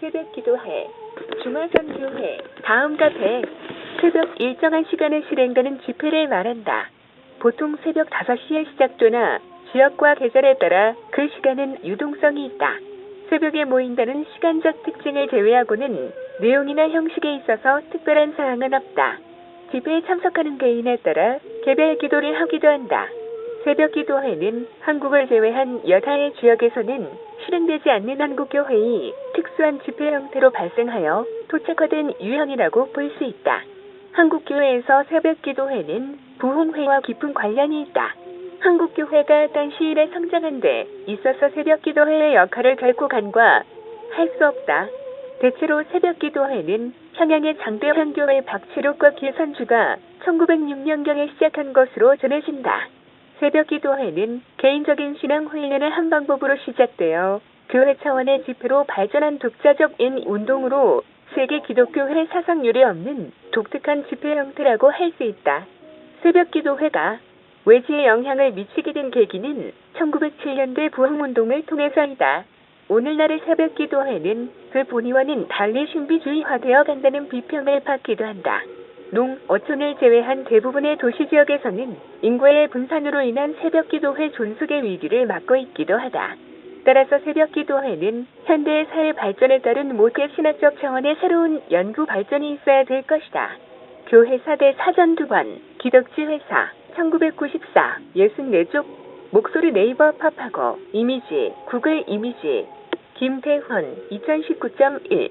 새벽 기도회, 중화선교회, 다음과 배, 새벽 일정한 시간에 실행되는 집회를 말한다. 보통 새벽 5시에 시작되나 지역과 계절에 따라 그 시간은 유동성이 있다. 새벽에 모인다는 시간적 특징을 제외하고는 내용이나 형식에 있어서 특별한 사항은 없다. 집회에 참석하는 개인에 따라 개별 기도를 하기도 한다. 새벽 기도회는 한국을 제외한 여타의 지역에서는 실행되지 않는 한국교회의 특수한 집회 형태로 발생하여 토착화된 유형이라고 볼 수 있다. 한국교회에서 새벽 기도회는 부흥회와 깊은 관련이 있다. 한국교회가 딴 시일에 성장한 데 있어서 새벽 기도회의 역할을 결코 간과 할 수 없다. 대체로 새벽 기도회는 평양의 장대환교회 박치록과 길선주가 1906년경에 시작한 것으로 전해진다. 새벽 기도회는 개인적인 신앙 훈련을 한 방법으로 시작되어 교회 차원의 집회로 발전한 독자적 인 운동으로 세계 기독교 회 사상 유례 없는 독특한 집회 형태라고 할 수 있다. 새벽 기도회가 외지에 영향을 미치게 된 계기는 1907년대 부흥운동을 통해서이다. 오늘날의 새벽 기도회는 그 본의와는 달리 신비주의화되어 간다는 비평을 받기도 한다. 농, 어촌을 제외한 대부분의 도시 지역에서는 인구의 분산으로 인한 새벽 기도회 존속의 위기를 맞고 있기도 하다. 따라서 새벽 기도회는 현대의 사회 발전에 따른 모태 신학적 차원의 새로운 연구 발전이 있어야 될 것이다. 교회 4대 사전 두 번, 기덕지 회사, 1994, 64쪽, 목소리 네이버 팝하고, 이미지, 구글 이미지, 김태훈, 2019.1,